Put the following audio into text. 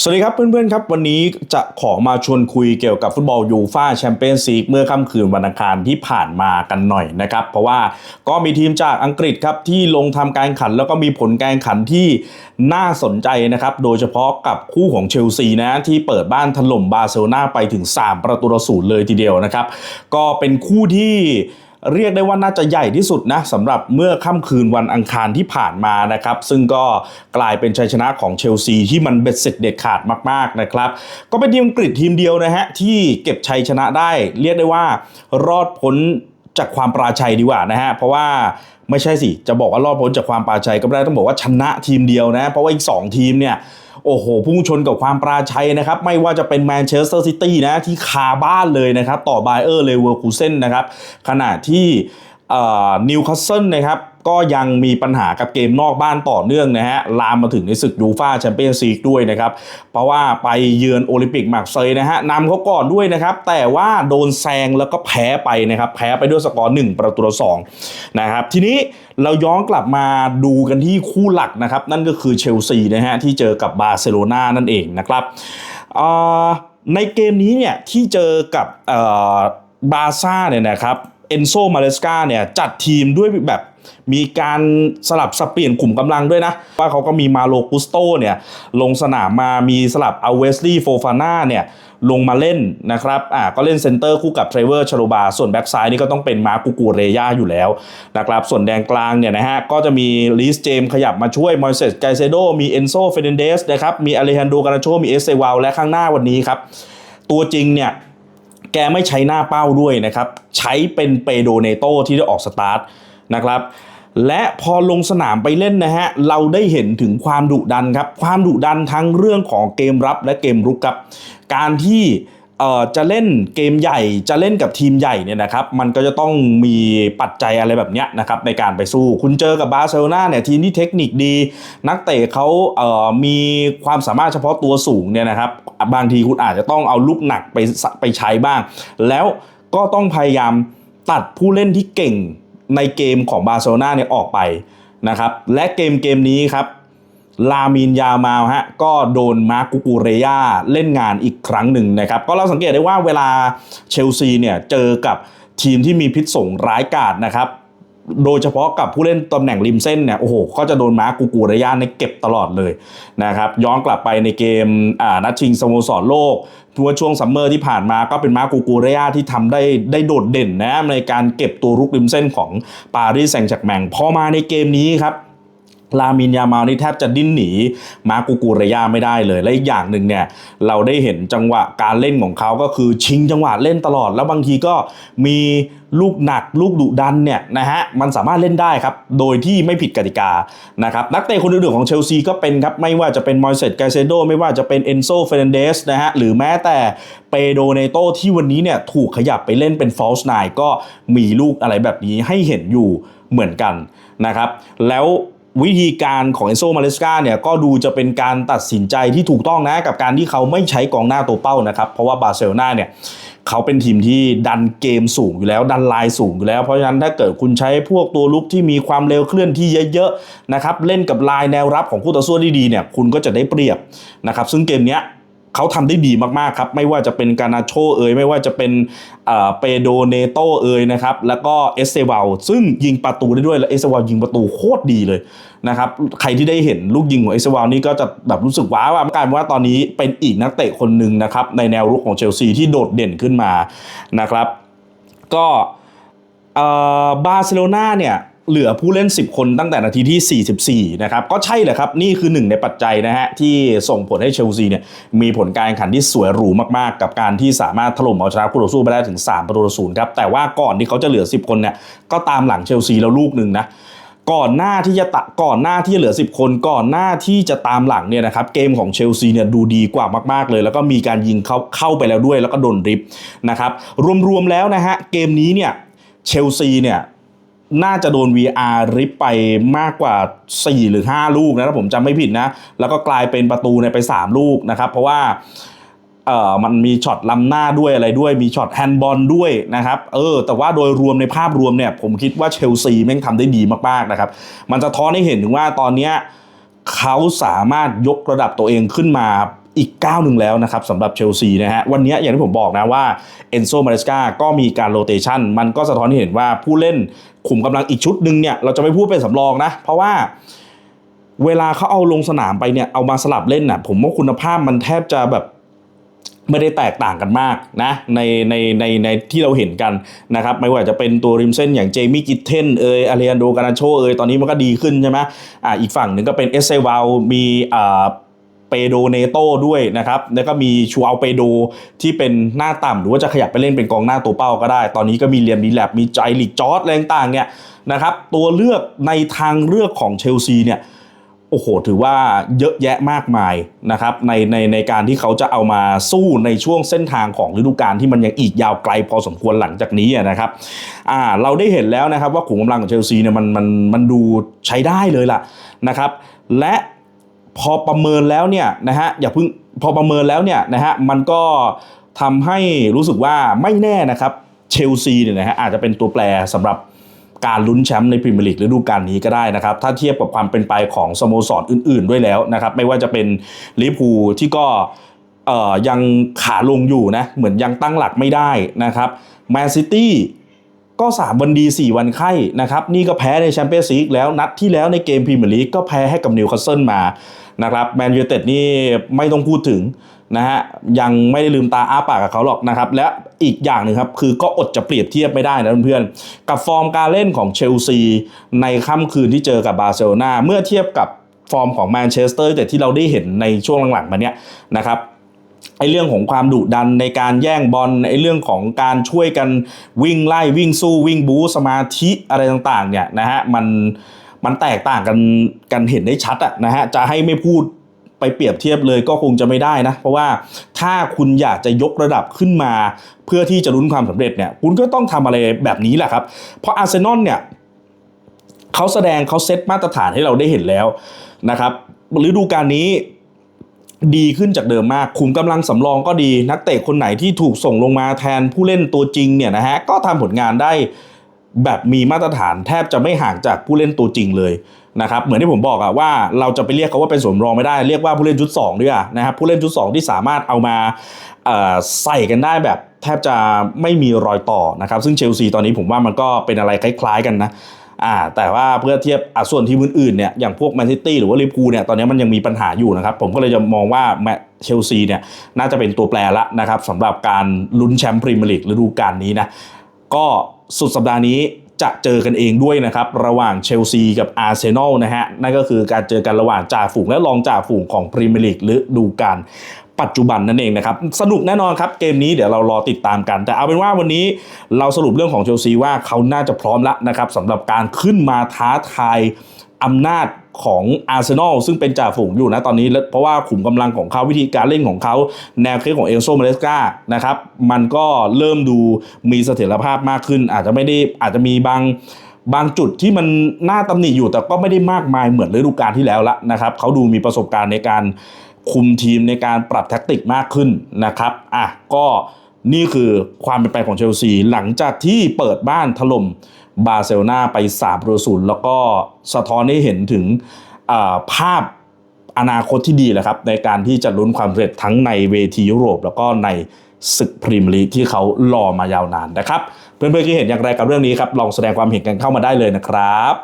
สวัสดีครับเพื่อนๆครับ วันนี้จะขอมาชวนคุยเกี่ยวกับฟุตบอลยูฟาแชมเปี้ยนส์ลีกเมื่อค่ำคืนวันอังคารที่ผ่านมากันหน่อยนะครับ เพราะว่าก็มีทีมจากอังกฤษครับที่ลงทำการแข่งขัน แล้วก็มีผลการแข่งขันที่น่าสนใจนะครับ โดยเฉพาะกับคู่ของเชลซีนะที่เปิดบ้านถล่มบาร์เซโลนาไปถึง 3 ประตูต่อศูนย์เลยทีเดียวนะครับ ก็เป็นคู่ที่ เรียกได้ว่าน่าจะใหญ่ที่สุดนะสำหรับเมื่อค่ำคืนวันอังคารที่ผ่านมานะครับซึ่งก็กลายเป็นชัยชนะของเชลซีที่มันเบ็ดเสร็จเด็ดขาดมากๆนะครับก็เป็นทีมอังกฤษทีมเดียวนะฮะที่เก็บชัยชนะได้ เรียกได้ว่ารอดพ้น จากความปราชัยดีกว่านะฮะ เพราะว่าไม่ใช่สิ จะบอกว่ารอดพ้นจากความปราชัยก็ไม่ได้ต้องบอกว่าชนะทีมเดียวนะ เพราะว่าอีก 2 ทีมเนี่ยโอ้โห พุ่งชนกับความปราชัยนะครับ ไม่ว่าจะเป็นแมนเชสเตอร์ซิตี้นะ ที่คาบ้านเลยนะครับ ต่อไบเออร์เลเวอร์คูเซนนะครับ ขณะที่ นิวคาสเซิลนะครับก็ยังมีปัญหากับเกมนอกบ้านต่อเนื่องนะฮะ ลามมาถึงในศึกยูฟาแชมเปี้ยนส์ลีกด้วยนะครับ เพราะว่าไปเยือนโอลิมปิกมาร์เซย์นะฮะนำเขาก่อนด้วยนะครับ แต่ว่าโดนแซงแล้วก็แพ้ไปนะครับ แพ้ไปด้วยสกอร์ 1 ประตูต่อสองนะครับ ทีนี้เราย้อนกลับมาดูกันที่คู่หลักนะครับ นั่นก็คือเชลซีนะฮะที่เจอกับบาร์เซโลนานั่นเองนะครับในเกมนี้เนี่ยที่เจอกับบาซ่าเนี่ยนะครับ อนโซมาเลสกาเนี่ยจัดทีมด้วยแบบมีการสลับสับเปลี่ยนกลุ่มกำลังด้วยนะ ว่าเขาก็มีมาโลกุสโตเนี่ยลงสนามมามีสลับเอาเวสลีย์โฟฟาน่าเนี่ยลงมาเล่นนะครับ อ่า ก็เล่นเซนเตอร์คู่กับเทรเวอร์ชโลบา ส่วนแบ็กซ้ายนี่ก็ต้องเป็นมาร์กูกูเรย่าอยู่แล้วนะครับ ส่วนแดงกลางเนี่ยนะฮะ ก็จะมีลิสเจมขยับมาช่วย มอยเซสไกเซโด มีเอนโซเฟเดนเดสนะครับ มีอเลฮันโดกานาโช มีเอสเซวาลและข้างหน้าวันนี้ครับ ตัวจริงเนี่ย แกไม่ใช้หน้าเป้าด้วยนะครับ ใช้เป็นเปโดเนโตที่ได้ออกสตาร์ทนะครับและพอลงสนามไปเล่นนะฮะ เราได้เห็นถึงความดุดันครับ ความดุดันทั้งเรื่องของเกมรับและเกมรุกครับ การที่ จะเล่นเกมใหญ่จะเล่นกับทีมใหญ่เนี่ยนะครับมันก็จะต้องมีปัจจัยอะไรแบบเนี้ยนะครับในการไปสู้ คุณเจอกับบาร์เซโลนาเนี่ยทีมที่เทคนิคดี นักเตะเขาเอ่อมีความสามารถเฉพาะตัวสูงเนี่ยนะครับบางทีคุณอาจจะต้องเอาลูกหนักไปไปใช้บ้าง แล้วก็ต้องพยายามตัดผู้เล่นที่เก่งในเกมของบาร์เซโลนาเนี่ยออกไปนะครับและเกมเกมนี้ครับ ลามินยามาฮะก็โดนมาร์กุกูเรยาเล่นงานอีกครั้งหนึ่งนะครับ ก็เราสังเกตได้ว่าเวลาเชลซีเนี่ยเจอกับทีมที่มีพิษสงร้ายกาจนะครับโดยเฉพาะกับผู้เล่นตำแหน่งริมเส้นเนี่ยโอ้โหก็จะโดนมาร์กูกูเรยาในเก็บตลอดเลยนะครับย้อนกลับไปในเกมนัดชิงสโมสรโลกทัวช่วงซัมเมอร์ที่ผ่านมาก็เป็นมาร์กูกูเรยาที่ทำได้ได้โดดเด่นนะในการเก็บตัวรุกริมเส้นของปารีสแซงต์แชร์แมงพอมาในเกมนี้ครับ ลามินยามานี่แทบจะดิ้นหนีมากูกูเรยาไม่ได้เลย และอีกอย่างหนึ่งเนี่ยเราได้เห็นจังหวะการเล่นของเขาก็คือชิงจังหวะเล่นตลอด แล้วบางทีก็มีลูกหนักลูกดุดันเนี่ยนะฮะมันสามารถเล่นได้ครับโดยที่ไม่ผิดกติกานะครับนักเตะคนอื่นๆของเชลซีก็เป็นครับไม่ว่าจะเป็นมอยเซตไกเซโดไม่ว่าจะเป็นเอนโซเฟรนเดสนะฮะหรือแม้แต่เปโดเนโตที่วันนี้เนี่ยถูกขยับไปเล่นเป็นฟอลส์ไนก็มีลูกอะไรแบบนี้ให้เห็นอยู่เหมือนกันนะครับแล้ว วิธีการของเอนโซมาเลสกาเนี่ยก็ดูจะเป็นการตัดสินใจที่ถูกต้องนะกับการที่เขาไม่ใช้กองหน้าตัวเป้านะครับ เพราะว่าบาร์เซโลนาเนี่ยเขาเป็นทีมที่ดันเกมสูงอยู่แล้วดันลายสูงอยู่แล้ว เพราะฉะนั้นถ้าเกิดคุณใช้พวกตัวลุกที่มีความเร็วเคลื่อนที่เยอะๆนะครับเล่นกับลายแนวรับของคู่ต่อสู้ได้ดีเนี่ยคุณก็จะได้เปรียบนะครับซึ่งเกมเนี้ย เขาทำได้ดีมากๆครับ ไม่ว่าจะเป็นการนาโชเอยไม่ว่าจะเป็นเปโดเนโตเอยนะครับแล้วก็เอสเซวาลซึ่งยิงประตูได้ด้วย และเอสเซวาลยิงประตูโคตรดีเลยนะครับใครที่ได้เห็นลูกยิงของเอสเซวาลนี่ก็จะแบบรู้สึกว้าวกายเป็นว่าตอนนี้เป็นอีกนักเตะคนหนึ่งนะครับในแนวรุกของเชลซีที่โดดเด่นขึ้นมานะครับก็บาร์เซโลนาเนี่ย เหลือผู้เล่น 10 คนตั้งแต่นาทีที่ 44 นะครับ ก็ใช่แหละครับ นี่คือหนึ่งในปัจจัยนะฮะ ที่ส่งผลให้เชลซีเนี่ยมีผลการแข่งขันที่สวยหรูมากๆ กับการที่สามารถถล่มเอาชนะคู่ต่อสู้ไปได้ถึง 3 ประตูต่อศูนย์ครับ แต่ว่าก่อนที่เขาจะเหลือ 10 คนเนี่ยก็ตามหลังเชลซีแล้วลูกหนึ่งนะก่อนหน้าที่จะตะก่อนหน้าที่จะเหลือ 10 คน ก่อนหน้าที่จะตามหลังเนี่ยนะครับเกมของเชลซีเนี่ยดูดีกว่ามากๆเลย แล้วก็มีการยิงเข้าเข้าไปแล้วด้วย แล้วก็โดนริบนะครับรวมๆแล้วนะฮะเกมนี้เนี่ยเชลซีเนี่ย น่าจะโดน VR ริบไปมากกว่า 4 หรือ 5 ลูกนะถ้าผมจำไม่ผิดนะ แล้วก็กลายเป็นประตูในไป 3 ลูกนะครับ เพราะว่าเออมันมีช็อตล้ำหน้าด้วยอะไรด้วยมีช็อตแฮนด์บอลด้วยนะครับเออแต่ว่าโดยรวมในภาพรวมเนี่ย ผมคิดว่าเชลซีแม่งทำได้ดีมากๆนะครับ มันจะท้อนให้เห็นถึงว่าตอนเนี้ยเขาสามารถยกระดับตัวเองขึ้นมาอีกก้าวหนึ่งแล้วนะครับสำหรับเชลซีนะฮะวันนี้อย่างที่ผมบอกนะว่าเอนโซมาเรสกาก็มีการโรเตชันมันก็สะท้อนให้เห็นว่าผู้เล่น ขุมกำลังอีกชุดหนึ่งเนี่ยเราจะไม่พูดเป็นสำรองนะ เพราะว่าเวลาเขาเอาลงสนามไปเนี่ยเอามาสลับเล่นน่ะ ผมว่าคุณภาพมันแทบจะแบบไม่ได้แตกต่างกันมากนะในในในในที่เราเห็นกันนะครับไม่ว่าจะเป็นตัวริมเส้นอย่างเจมี่กิทเทนเอยอาริอันโดการาโชเอยตอนนี้มันก็ดีขึ้นใช่ไหมอ่าอีกฝั่งหนึ่งก็เป็นเอสเซวาลมีอ่า เปโดเนโตด้วยนะครับ แล้วก็มีชูอัลเปโดที่เป็นหน้าต่ำหรือว่าจะขยับไปเล่นเป็นกองหน้าตัวเป้าก็ได้ ตอนนี้ก็มีเลียมดีแลบมีใจลิกจอร์ดอะไรต่างเนี่ยนะครับตัวเลือกในทางเลือกของเชลซีเนี่ยโอ้โหถือว่าเยอะแยะมากมายนะครับในในในการที่เขาจะเอามาสู้ในช่วงเส้นทางของฤดูกาลที่มันยังอีกยาวไกลพอสมควรหลังจากนี้นะครับอ่าเราได้เห็นแล้วนะครับว่าขุมกำลังของเชลซีเนี่ยมันมันมันดูใช้ได้เลยล่ะนะครับและ พอประเมินแล้วเนี่ยนะฮะอย่าเพิ่งพอประเมินแล้วเนี่ยนะฮะมันก็ทำให้รู้สึกว่าไม่แน่นะครับเชลซีเนี่ยนะฮะอาจจะเป็นตัวแปรสำหรับการลุ้นแชมป์ในพรีเมียร์ลีกฤดูกาลนี้ก็ได้นะครับ ถ้าเทียบกับความเป็นไปของสโมสรอื่น ๆ ด้วยแล้วนะครับ ไม่ว่าจะเป็นลิเวอร์พูลที่ก็ยังขาลงอยู่นะ เหมือนยังตั้งหลักไม่ได้นะครับแมนซิตี้ ก็3วันดี 4 วันไข้นะครับนี่ก็แพ้ในแชมเปี้ยนส์ลีกแล้วนัดที่แล้วในเกมพรีเมียร์ลีกก็แพ้ให้กับนิวคาสเซิลมานะครับแมนยูเต็ดนี่ไม่ต้องพูดถึงนะฮะยังไม่ได้ลืมตาอ้าปากกับเขาหรอกนะครับ และอีกอย่างหนึ่งครับ คือก็อดจะเปรียบเทียบไม่ได้นะเพื่อนๆ กับฟอร์มการเล่นของเชลซี ในค่ำคืนที่เจอกับบาร์เซโลนาเมื่อเทียบกับฟอร์มของแมนเชสเตอร์แต่ที่เราได้เห็นในช่วงหลังๆมาเนี้ยนะครับ ไอ้เรื่องของความดุดันในการแย่งบอลไอ้เรื่องของการช่วยกันวิ่งไล่วิ่งสู้วิ่งบูสมาธิอะไรต่างๆเนี่ยนะฮะมันมันแตกต่างกันกันเห็นได้ชัดอะนะฮะจะให้ไม่พูดไปเปรียบเทียบเลยก็คงจะไม่ได้นะ เพราะว่าถ้าคุณอยากจะยกระดับขึ้นมา เพื่อที่จะลุ้นความสำเร็จเนี่ยคุณก็ต้องทำอะไรแบบนี้แหละครับ เพราะอาร์เซนอลเนี่ยเขาแสดงเขาเซตมาตรฐานให้เราได้เห็นแล้วนะครับฤดูกาลนี้ ดีขึ้นจากเดิมมากคุมกำลังสำรองก็ดี นักเตะคนไหนที่ถูกส่งลงมาแทนผู้เล่นตัวจริงเนี่ยนะฮะ ก็ทำผลงานได้แบบมีมาตรฐานแทบจะไม่ห่างจากผู้เล่นตัวจริงเลยนะครับ เหมือนที่ผมบอกอะว่าเราจะไปเรียกเขาว่าเป็นสมรองไม่ได้ เรียกว่าผู้เล่นชุด2ด้วยอะนะครับผู้เล่นชุด 2 ที่สามารถเอามาใส่กันได้แบบแทบจะไม่มีรอยต่อนะครับ ซึ่งเชลซีตอนนี้ผมว่ามันก็เป็นอะไรคล้าย ๆ กันนะ อ่าแต่ว่าเพื่อเทียบอะส่วนทีมอื่นๆเนี่ยอย่างพวกแมนซิตี้หรือว่าลิเวอร์พูลเนี่ยตอนนี้มันยังมีปัญหาอยู่นะครับ ผมก็เลยจะมองว่าแมเชลซีเนี่ยน่าจะเป็นตัวแปรละนะครับสำหรับการลุ้นแชมป์พรีเมียร์ลีกฤดูกาลนี้นะก็สุดสัปดาห์นี้จะเจอกันเองด้วยนะครับ ระหว่างเชลซีกับอาร์เซนอลนะฮะ นั่นก็คือการเจอกันระหว่างจ่าฝูงและรองจ่าฝูงของพรีเมียร์ลีกฤดูกาล ปัจจุบันนั่นเองนะครับสนุกแน่นอนครับเกมนี้เดี๋ยวเรารอติดตามกัน แต่เอาเป็นว่าวันนี้เราสรุปเรื่องของเชลซีว่าเขาน่าจะพร้อมแล้วนะครับสำหรับการขึ้นมาท้าทายอำนาจของอาร์เซนอลซึ่งเป็นจ่าฝูงอยู่นะตอนนี้แล้วเพราะว่าขุมกำลังของเขาวิธีการเล่นของเขา แนวเคของเอลโซมาเลสกานะครับมันก็เริ่มดูมีเสถียรภาพมากขึ้น อาจจะไม่ได้อาจจะมีบางบางจุดที่มันน่าตำหนิอยู่แต่ก็ไม่ได้มากมายเหมือนฤดูกาลที่แล้วละนะครับเขาดูมีประสบการณ์ในการ คุมทีมในการปรับแท็กติกมากขึ้นนะครับอะก็นี่คือความเป็นไปของเชลซีหลังจากที่เปิดบ้านถล่มบาร์เซโลนาไป3ประตูแล้วก็สะท้อนให้เห็นถึงภาพอนาคตที่ดีแหละครับ ในการที่จะลุ้นความสำเร็จทั้งในเวทียุโรป แล้วก็ในศึกพรีเมียร์ลีกที่เขารอมายาวนานนะครับ เพื่อนๆคิดเห็นอย่างไรกับเรื่องนี้ครับ ลองแสดงความเห็นกันเข้ามาได้เลยนะครับ